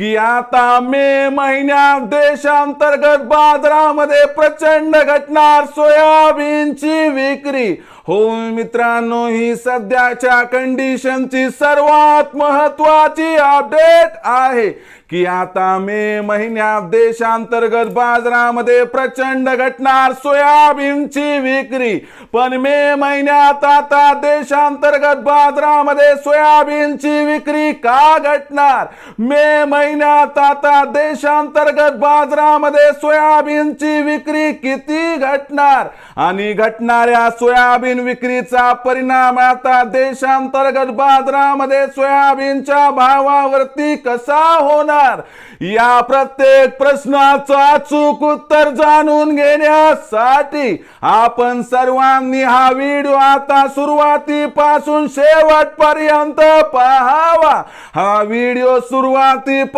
की आता मे महिन्यात देशांतर्गत बाजारामध्ये प्रचंड घटणार सोयाबीनची विक्री. हो मित्रांनो ही सध्याच्या कंडिशनची सर्वात महत्वाची अपडेट आहे की आता मे महिन्यात देशांतर्गत बाजारामध्ये प्रचंड घटणार सोयाबीनची विक्री. पण मे महिन्यात आता देशांतर्गत बाजारामध्ये सोयाबीनची विक्री का घटणार? मे महिन्यात आता देशांतर्गत बाजारामध्ये सोयाबीनची विक्री किती घटणार? आणि घटणाऱ्या सोयाबीन विक्रीचा परिणाम आता देशांतर्गत बाजारामध्ये सोयाबीनच्या भावावरती कसा होणार? या प्रत्येक प्रश्नाचं अचूक उत्तर जाणून घेण्यासाठी आपण सर्वांनी हा व्हिडिओ आता सुरुवातीपासून शेवटपर्यंत पाहावा. हा व्हिडिओ सुरुवाती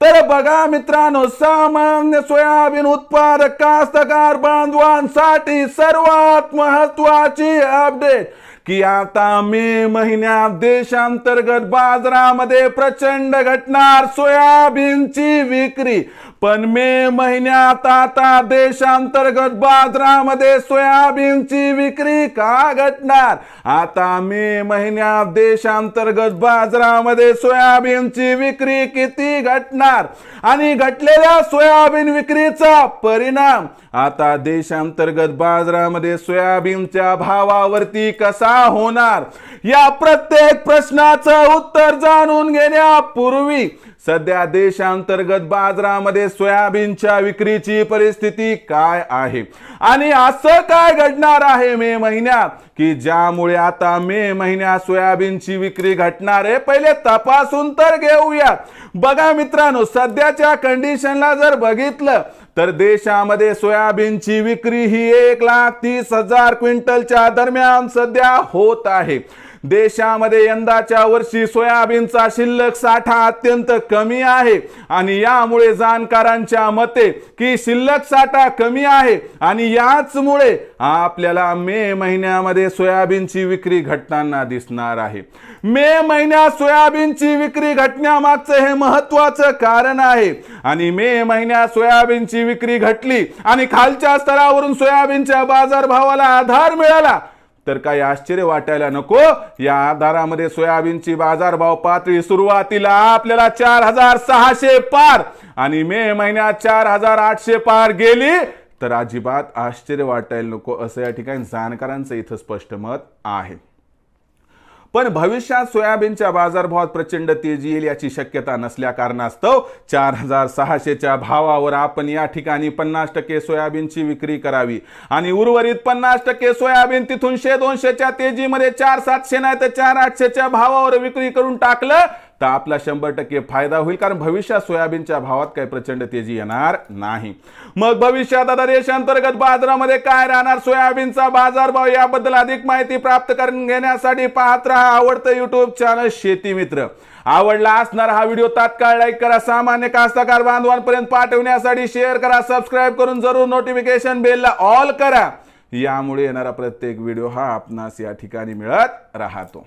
तर बघा मित्रांनो सामान्य सोयाबीन उत्पादक कास्तकार बांधवांसाठी सर्वात महत्वाची अपडेट की आता मे महिन्यात देशांतर्गत बाजारामध्ये प्रचंड घटणार सोयाबीनची विक्री. पण मे महिन्यात आता देशांतर्गत बाजारामध्ये सोयाबीनची विक्री का घटणार? आता मे महिन्यात देशांतर्गत बाजारामध्ये सोयाबीनची विक्री किती घटणार? आणि घटलेल्या सोयाबीन विक्रीचा परिणाम? आता देशांतर्गत बाजारामध्ये सोयाबीनच्या भावावरती कसा होणार? या प्रत्येक प्रश्नाचं उत्तर जाणून घेण्यापूर्वी सध्या देशांतर्गत बाजारामध्ये सोयाबीनच्या विक्रीची परिस्थिती काय आहे? आणि असं काय घडणार आहे मे महिन्यात की ज्यामुळे आता मे महिन्यात सोयाबीनची विक्री घटणार आहे पहिले तपासून तर घेऊया. बघा मित्रांनो सध्याच्या कंडिशनला जर बघितलं तर देशामध्ये सोयाबीनची विक्री ही एक लाख तीस हजार क्विंटलच्या दरम्यान सध्या होत आहे. देशामध्ये यंदाच्या वर्षी सोयाबीनचा शिल्लक साठा अत्यंत कमी आहे. आणि यामुळे जाणकारांच्या मते की शिल्लक साठा कमी आहे. आणि याचमुळे आपल्याला मे महिन्यामध्ये सोयाबीनची विक्री घटताना दिसणार आहे. मे महिन्यात सोयाबीनची विक्री घटण्यामागचं हे महत्वाचं कारण आहे. आणि मे महिन्यात सोयाबीनची विक्री घटली आणि खालच्या स्तरावरून सोयाबीनच्या बाजारभावाला आधार मिळाला तर काही आश्चर्य वाटायला नको. या आधारामध्ये सोयाबीनची बाजारभाव पातळी सुरुवातीला आपल्याला चार हजार सहाशे पार आणि मे महिन्यात चार हजार आठशे पार गेली. तर अजिबात आश्चर्य वाटायला नको असं या ठिकाणी जाणकारांचं इथं स्पष्ट मत आहे. पण भविष्यात सोयाबीनच्या बाजारभावात प्रचंड तेजी येईल याची शक्यता नसल्या कारणास्तव चार हजार सहाशेच्या भावावर आपण या ठिकाणी पन्नास टक्के सोयाबीनची विक्री करावी. आणि उर्वरित पन्नास टक्के सोयाबीन तिथून शे दोनशेच्या तेजीमध्ये चार सातशे नाही तर चार आठशेच्या भावावर विक्री करून टाकलं तर आपला शंभर टक्के फायदा होईल कारण भविष्यात सोयाबीनच्या भावात काही प्रचंड तेजी येणार नाही. मग भविष्यात आता देशांतर्गत बाजारामध्ये काय राहणार? सोयाबीनचा बाजारभाव याबद्दल अधिक माहिती प्राप्त करून घेण्यासाठी पाहत राहा आवडतं युट्यूब चॅनल शेती मित्र. आवडला असणार हा व्हिडिओ तात्काळ लाईक करा. सामान्य कास्तकार बांधवांपर्यंत पाठवण्यासाठी शेअर करा. सबस्क्राईब करून जरूर नोटिफिकेशन बेलला ऑल करा. यामुळे येणारा प्रत्येक व्हिडिओ हा आपणास या ठिकाणी मिळत राहतो.